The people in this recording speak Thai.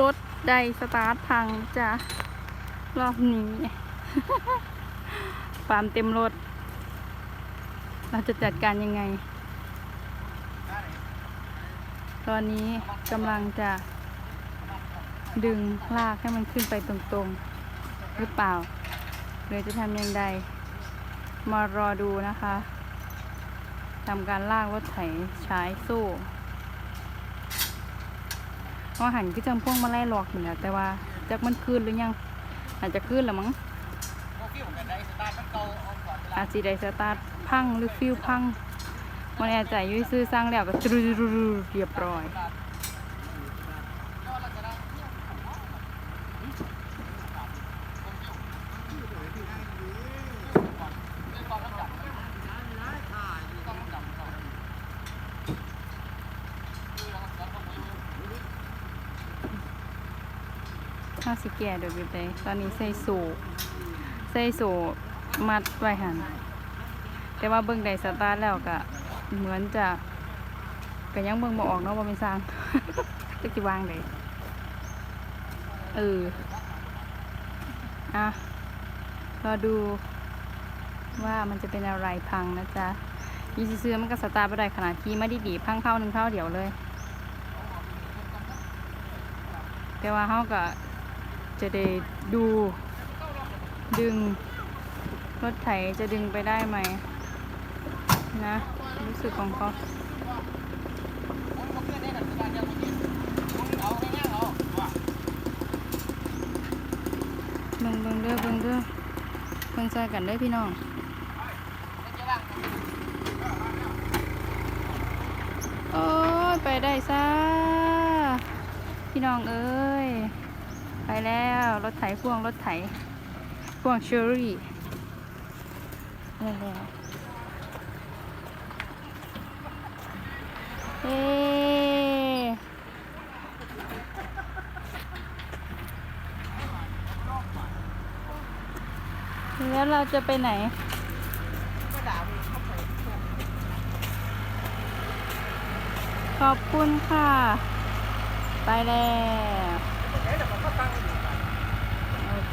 รถไดสตาร์ทพังจ้ะรอบนี้ ความเต็มรถ เราจะจัดการยังไง ตอนนี้กำลังจะ ดึงลากให้มันขึ้นไปตรงๆ หรือเปล่า หรือจะทำยังไงมารอดูนะคะทำการลากรถไถใช้สู้ ว่าหันก็จังพวงมาไล่หลอกเหมือนแต่ว่าจากมันคืนหรือยังอาจจะคืนแล้วมั้งอาจสีไดสตาร์ทพังหรือฟิวพังมันแอใจยุ่ยซื้อสร้างแล้วก็ตรูรุรุเรียบร้อย ข้าวสิแก่เดี๋ยวไปไปตอนนี้ใส่สูใส่สูมัดไว้หันแต่ว่าเบิ่งได้สตาร์ทแล้วก็เหมือนจะก็ยังเบิ่งบ่ออกเนาะว่าเป็นสร้างจะสิวางได้เอออะรอดูว่ามันจะเป็นอะไรพังนะจ๊ะยี่สิซื้อมันก็สตาร์ทบ่ได้ขนาดขี่ไมาดีพังเข้าหนึ่งเข้าเดียวเลย แต่ว่าเขาก็ จะได้ดูดึงรถไถจะดึงไปได้ไหมนะ รู้สึกของเขาเบิ่งเบิ่งเด้อเบิ่งเด้อเบิ่งใจกันได้อพี่น้องโอ้ยไปได้ซะพี่น้องเอ้ย ไปแล้วรถไถพ่วงรถไถพ่วงเชอรี่ไปแล้วเฮ้แล้วเราจะไปไหนขอบคุณค่ะ ไปแล้ว โอเค